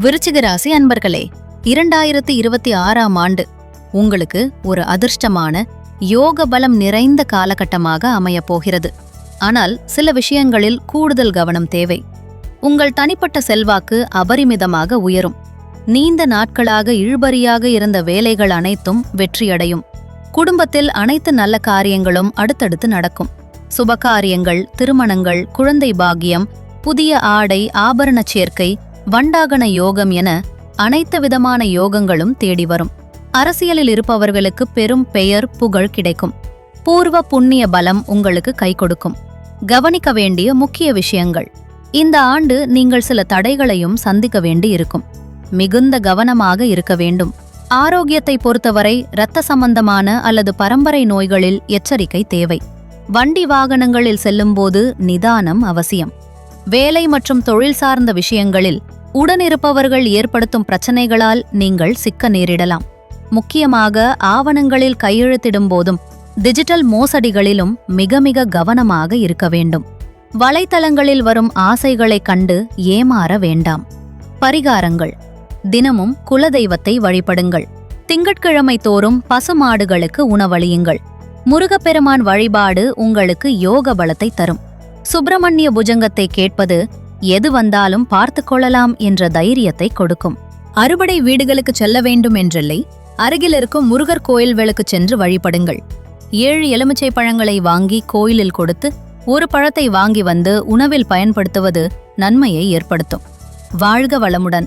விருச்சிக ராசி அன்பர்களே இரண்டாயிரத்தி இருபத்தி ஆறாம் ஆண்டு உங்களுக்கு ஒரு அதிர்ஷ்டமான யோக பலம் நிறைந்த காலகட்டமாக அமையப் போகிறது. ஆனால் சில விஷயங்களில் கூடுதல் கவனம் தேவை. உங்கள் தனிப்பட்ட செல்வாக்கு அபரிமிதமாக உயரும். நீண்ட நாட்களாக இழுபறியாக இருந்த வேலைகள் அனைத்தும் வெற்றியடையும். குடும்பத்தில் அனைத்து நல்ல காரியங்களும் அடுத்தடுத்து நடக்கும். சுபகாரியங்கள் திருமணங்கள் குழந்தை பாக்கியம் புதிய ஆடை ஆபரணச் சேர்க்கை வண்டாகன யோகம் என அனைத்து விதமான யோகங்களும் தேடி வரும். அரசியலில் இருப்பவர்களுக்கு பெரும் பெயர் புகழ் கிடைக்கும். பூர்வ புண்ணிய பலம் உங்களுக்கு கை கொடுக்கும். கவனிக்க வேண்டிய முக்கிய விஷயங்கள். இந்த ஆண்டு நீங்கள் சில தடைகளையும் சந்திக்க வேண்டி இருக்கும். மிகுந்த கவனமாக இருக்க வேண்டும். ஆரோக்கியத்தை பொறுத்தவரை இரத்த சம்பந்தமான அல்லது பரம்பரை நோய்களில் எச்சரிக்கை தேவை. வண்டி வாகனங்களில் செல்லும்போது நிதானம் அவசியம். வேலை மற்றும் தொழில் சார்ந்த விஷயங்களில் உடனிருப்பவர்கள் ஏற்படுத்தும் பிரச்சனைகளால் நீங்கள் சிக்க நேரிடலாம். முக்கியமாக ஆவணங்களில் கையெழுத்திடும் போதும் டிஜிட்டல் மோசடிகளிலும் மிக மிக கவனமாக இருக்க வேண்டும். வலைத்தளங்களில் வரும் ஆசைகளைக் கண்டு ஏமாற வேண்டாம். பரிகாரங்கள். தினமும் குலதெய்வத்தை வழிபடுங்கள். திங்கட்கிழமை தோறும் பசுமாடுகளுக்கு உணவளியுங்கள். முருகப்பெருமான் வழிபாடு உங்களுக்கு யோக பலத்தை தரும். சுப்பிரமணிய புஜங்கத்தை கேட்பது எது வந்தாலும் பார்த்து கொள்ளலாம் என்ற தைரியத்தை கொடுக்கும். அறுபடை வீடுகளுக்கு செல்ல வேண்டும் என்றில்லை அருகில் இருக்கும் முருகர் கோயில்களுக்கு சென்று வழிபடுங்கள். ஏழு எலுமிச்சை பழங்களை வாங்கி கோயிலில் கொடுத்து ஒரு பழத்தை வாங்கி வந்து உணவில் பயன்படுத்துவது நன்மையை ஏற்படுத்தும். வாழ்க வளமுடன்.